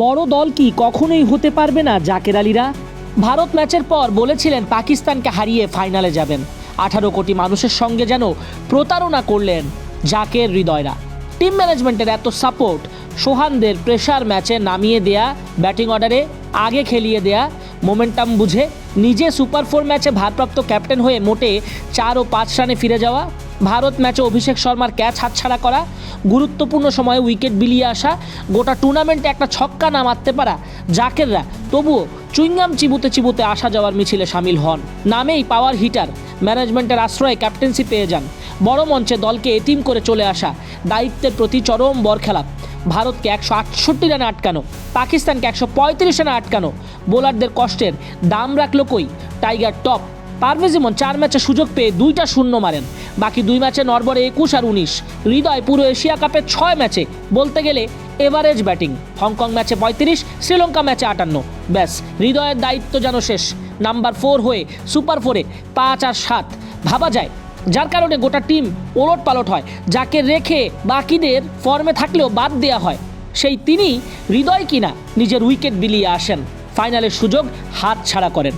বড় দল কি কখনোই হতে পারবে না জাকের আলীরা? ভারত ম্যাচের পর বলেছিলেন পাকিস্তানকে হারিয়ে ফাইনালে যাবেন। আঠারো কোটি মানুষের সঙ্গে যেন প্রতারণা করলেন জাকের হৃদয়রা। টিম ম্যানেজমেন্টের এত সাপোর্ট, সোহানদের প্রেশার ম্যাচে নামিয়ে দেয়া ব্যাটিং অর্ডারে আগে খেলিয়ে দেয়া মোমেন্টাম বুঝে নিজে সুপার ফোর ম্যাচে ভারপ্রাপ্ত ক্যাপ্টেন হয়ে মোটে চার ও পাঁচ রানে ফিরে যাওয়া ভারত ম্যাচে অভিষেক শর্মার ক্যাচ হাতছাড়া করা, গুরুত্বপূর্ণ সময়ে উইকেট বিলিয়ে আসা, গোটা টুর্নামেন্টে একটা ছক্কা না মারতে পারা জাকেররা। তবুও চুইংগাম চিবুতে চিবুতে আসা যাওয়ার মিছিলে সামিল হন। নামেই পাওয়ার হিটার, ম্যানেজমেন্টের আশ্রয়ে ক্যাপ্টেন্সি পেয়ে যান। বড় মঞ্চে দলকে এটিম করে চলে আসা দায়িত্বের প্রতি চরম বরখেলাপ। ভারতকে একশো আটষট্টি রানে আটকানো, পাকিস্তানকে একশো পঁয়ত্রিশ রানে আটকানো। বোলারদের কষ্টের দাম রাখল কই? টাইগার টপ পারভেজ ইমন চার ম্যাচে সুযোগ পেয়ে দুইটা শূন্য মারেন। বাকি দুই ম্যাচে নরবরে একুশ আর উনিশ। হৃদয় পুরো এশিয়া কাপে ছয় ম্যাচে, বলতে গেলে এভারেজ ব্যাটিং। হংকং ম্যাচে পঁয়ত্রিশ, শ্রীলঙ্কা ম্যাচে আটান্ন। ব্যাস, হৃদয়ের দায়িত্ব যেন শেষ। নাম্বার ফোর হয়ে সুপার ফোরে পাঁচ আর সাত। ভাবা যায়, যার কারণে গোটা টিম ওলট পালট হয়, যাকে রেখে বাকিদের ফর্মে থাকলেও বাদ দেওয়া হয়। সেই তিনি হৃদয় কিনা নিজের উইকেট বিলিয়ে আসেন। ফাইনালের সুযোগ হাত ছাড়া করেন।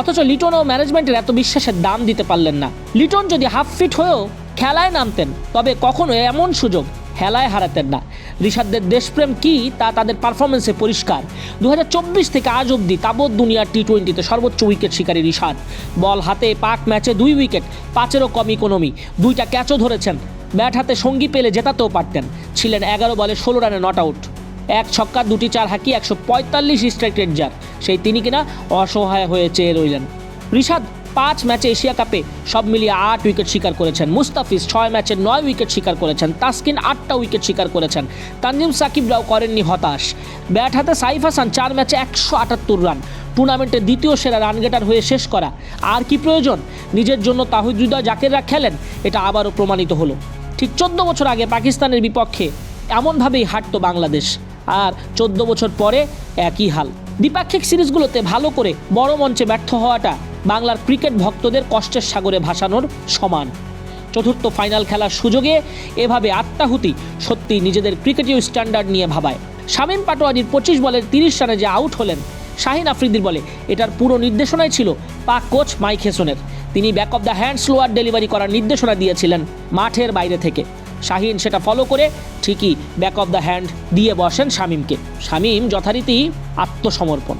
অথচ লিটন ও ম্যানেজমেন্টের এত বিশ্বাসের দাম দিতে পারলেন না। লিটন যদি হাফ ফিট হয়েও খেলায় নামতেন, তবে কখনো এমন সুযোগ খেলায় হারাতেন না। ঋষাদদের দেশপ্রেম কি তা তাদের পারফরমেন্সে পরিষ্কার। দু হাজার চব্বিশ থেকে আজ অবধি তাবৎ দুনিয়ার টি টোয়েন্টিতে সর্বোচ্চ উইকেট শিকারী ঋষাদ বল হাতে পাক ম্যাচে দুই উইকেট পাঁচেরও কম ইকোনমি দুইটা ক্যাচও ধরেছেন। ব্যাট হাতে সঙ্গী পেলে জেতাতেও পারতেন। ছিলেন এগারো বলে ষোলো রানে নট আউট। এক ছক্কা, দুটি চার হাঁকি, একশো পঁয়তাল্লিশ স্ট্রাইক রেট যার। সেই তিনি কিনা অসহায় হয়ে চেয়ে রইলেন। ঋষাদ পাঁচ ম্যাচে এশিয়া কাপে সব মিলিয়ে আট উইকেট শিকার করেছেন। মুস্তাফিজ ছয় ম্যাচে নয় উইকেট শিকার করেছেন। তাসকিন আটটা উইকেট শিকার করেছেন। তানজিম সাকিবরাও করেননি হতাশ। ব্যাট হাতে সাইফ হাসান চার ম্যাচে একশো আটাত্তর রান। টুর্নামেন্টের দ্বিতীয় সেরা রান গেটার হয়ে শেষ করা। আর কি প্রয়োজন? নিজের জন্য তাহিদ হৃদয় জাকেররা খেলেন, এটা আবারও প্রমাণিত হলো। ঠিক চোদ্দ বছর আগে পাকিস্তানের বিপক্ষে এমনভাবেই হাঁটতো বাংলাদেশ। আর চোদ্দ বছর পরে একই হাল। দ্বিপাক্ষিক সিরিজগুলোতে ভালো করে বড় মঞ্চে ব্যর্থ হওয়াটা বাংলার ক্রিকেট ভক্তদের কষ্টের সাগরে ভাসানোর সমান। চতুর্থ ফাইনাল খেলার সুযোগে এভাবে আত্মাহুতি সত্যি নিজেদের ক্রিকেটীয় স্ট্যান্ডার্ড নিয়ে ভাবায়। শামীম পাটোয়ারির পঁচিশ বলের তিরিশ রানে যে আউট হলেন, শাহিন আফ্রিদির বলে এটার পুরো নির্দেশনাই ছিল পাক কোচ মাইক হেসনের। তিনি back of the hand slower delivery করার নির্দেশনা দিয়েছিলেন মাঠের বাইরে থেকে। শাহিন সেটা ফলো করে ঠিকই ব্যাক অফ দ্য হ্যান্ড দিয়ে বসেন শামিমকে। শামিম যথারীতি আত্মসমর্পণ।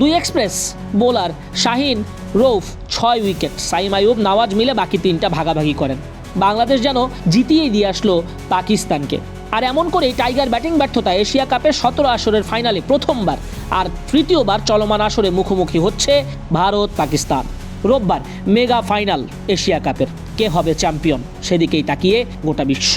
দুই এক্সপ্রেস বোলার শাহিন, রৌফ ছয় উইকেট সাইম আইয়ুব নওয়াজ মিলে বাকি তিনটা ভাগাভাগি করেন। বাংলাদেশ যেন জিতিয়েই দিয়ে আসলো পাকিস্তানকে। আর এমন করেই টাইগার ব্যাটিং ব্যর্থতা এশিয়া কাপের সতেরো আসরের ফাইনালে প্রথমবার আর তৃতীয়বার চলমান আসরে মুখোমুখি হচ্ছে ভারত পাকিস্তান রোববার মেগা ফাইনাল এশিয়া কাপের। কে হবে চ্যাম্পিয়ন? সেদিকেই তাকিয়ে গোটা বিশ্ব।